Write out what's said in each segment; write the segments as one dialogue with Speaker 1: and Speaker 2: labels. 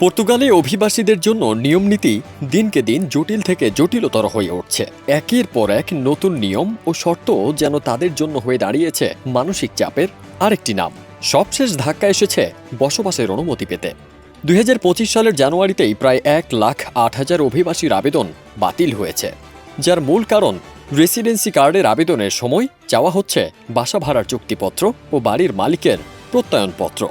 Speaker 1: পর্তুগালে অভিবাসীদের জন্য নিয়মনীতি দিনকে দিন জটিল থেকে জটিলতর হয়ে উঠছে। একের পর এক নতুন নিয়ম ও শর্ত যেন তাদের জন্য হয়ে দাঁড়িয়েছে মানসিক চাপের আরেকটি নাম। সবশেষ ধাক্কা এসেছে বসবাসের অনুমতি পেতে। দুই হাজার পঁচিশ সালের জানুয়ারিতেই প্রায় এক লাখ আট হাজার অভিবাসীর আবেদন বাতিল হয়েছে, যার মূল কারণ রেসিডেন্সি কার্ডের আবেদনের সময় চাওয়া হচ্ছে বাসা ভাড়ার চুক্তিপত্র ও বাড়ির মালিকের প্রত্যয়নপত্র।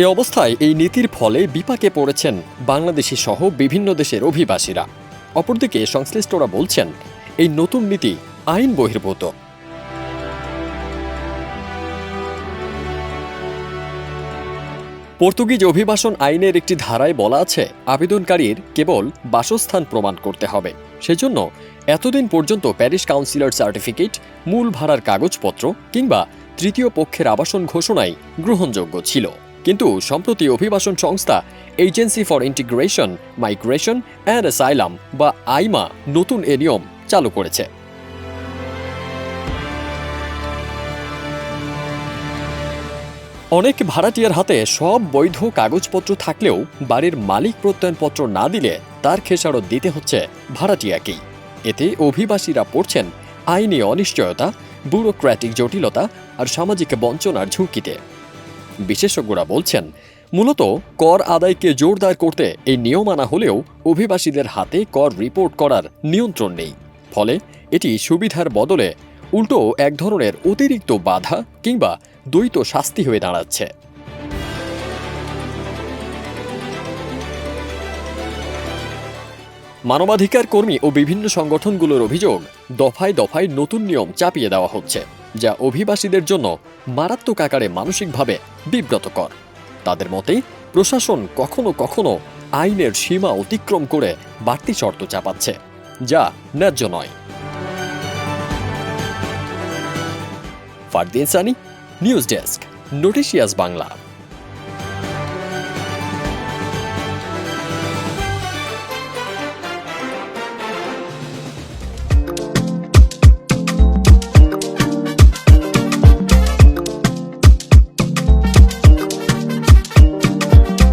Speaker 1: এ অবস্থায় এই নীতির ফলে বিপাকে পড়েছেন বাংলাদেশি সহ বিভিন্ন দেশের অভিবাসীরা। অপরদিকে সংশ্লিষ্টরা বলছেন, এই নতুন নীতি আইন বহির্ভূত। পর্তুগিজ অভিবাসন আইনের একটি ধারায় বলা আছে, আবেদনকারীর কেবল বাসস্থান প্রমাণ করতে হবে। সেজন্য এতদিন পর্যন্ত প্যারিস কাউন্সিলর সার্টিফিকেট, মূল ভাড়ার কাগজপত্র কিংবা তৃতীয় পক্ষের আবাসন ঘোষণাই গ্রহণযোগ্য ছিল। কিন্তু সম্প্রতি অভিবাসন সংস্থা agency for integration migration and asylum বা আইমা নতুন এ নিয়ম চালু করেছে। অনেক ভাড়াটিয়ার হাতে সব বৈধ কাগজপত্র থাকলেও বাড়ির মালিক প্রত্যয়নপত্র না দিলে তার খেসারত দিতে হচ্ছে ভাড়াটিয়াকেই। এতে অভিবাসীরা পড়ছেন আইনি অনিশ্চয়তা, ব্যুরোক্র্যাটিক জটিলতা আর সামাজিক বঞ্চনার ঝুঁকিতে। বিশেষজ্ঞরা বলছেন, মূলত কর আদায়কে জোরদার করতে এই নিয়ম আনা হলেও অভিবাসীদের হাতে কর রিপোর্ট করার নিয়ন্ত্রণ নেই। ফলে এটি সুবিধার বদলে উল্টো এক ধরনের অতিরিক্ত বাধা কিংবা দ্বৈত শাস্তি হয়ে দাঁড়াচ্ছে। মানবাধিকার কর্মী ও বিভিন্ন সংগঠনগুলোর অভিযোগ, দফায় দফায় নতুন নিয়ম চাপিয়ে দেওয়া হচ্ছে, যা অভিবাসীদের জন্য মারাত্মক আকারে মানসিকভাবে বিব্রতকর তাদের মতে, প্রশাসন কখনো কখনো আইনের সীমা অতিক্রম করে বাড়তি শর্ত চাপাচ্ছে, যা ন্যায্য নয়। ফারদিন সানি, নিউজ ডেস্ক, নোটিশিয়াস বাংলা।